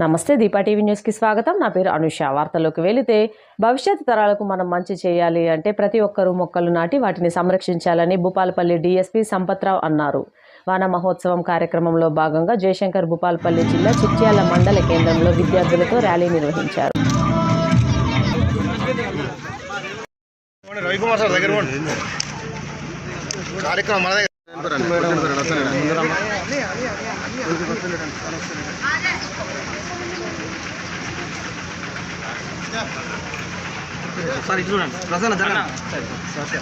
నమస్తే దీపా టీవీ న్యూస్కి స్వాగతం. నా పేరు అనుష. వార్తలోకి వెళితే భవిష్యత్ తరాలకు మనం మంచి చేయాలి అంటే ప్రతి ఒక్కరూ మొక్కలు నాటి వాటిని సంరక్షించాలని భూపాలపల్లి డీఎస్పీ సంపత్రావు అన్నారు. వాన మహోత్సవం కార్యక్రమంలో భాగంగా జయశంకర్ భూపాలపల్లి జిల్లా చిట్యాల మండల కేంద్రంలో విద్యార్థులతో ర్యాలీ నిర్వహించారు. రవికుమార్ సార్ దగ్గర పోండి కార్యక్రమం మన దగ్గర సార్ ఇటు చూడండి ప్రసన్న జరగండి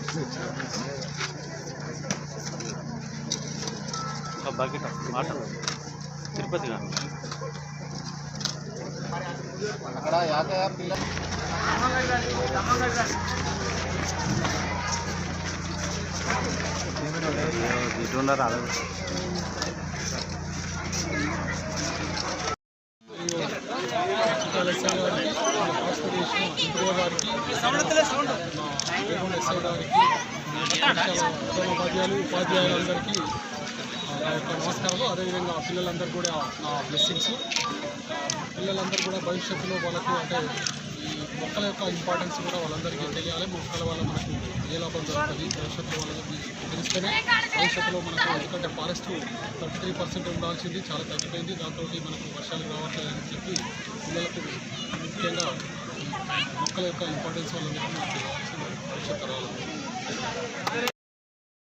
పట్టు బకెట్ వాటర్ తిరుపతి గారు అక్కడ యాకయ పిల్ల ఇటు ఉన్నారు అలా ఉపాధ్యాయులు ఉపాధ్యాయులందరికీ నా యొక్క నమస్కారాలు అదేవిధంగా పిల్లలందరూ కూడా నా బ్లెస్సింగ్స్ పిల్లలందరూ కూడా భవిష్యత్తులో వాళ్ళకు అంటే ఈ మొక్కల యొక్క ఇంపార్టెన్స్ కూడా వాళ్ళందరికీ తెలియాలి మొక్కల వల్ల మనకు ఏ లాభం జరుగుతుంది భవిష్యత్తులో వాళ్ళకి తెలిస్తేనే భవిష్యత్తులో మనకు ఎందుకంటే ఫారెస్ట్ థర్టీ త్రీ పర్సెంట్ ఉండాల్సింది చాలా తగ్గిపోయింది. దాంతో మనకు వర్షాలు రావట్లేదని చెప్పి పిల్లలకు ముఖ్యంగా మొక్కల యొక్క ఇంపార్టెన్స్ వల్ల మనకు తరాలు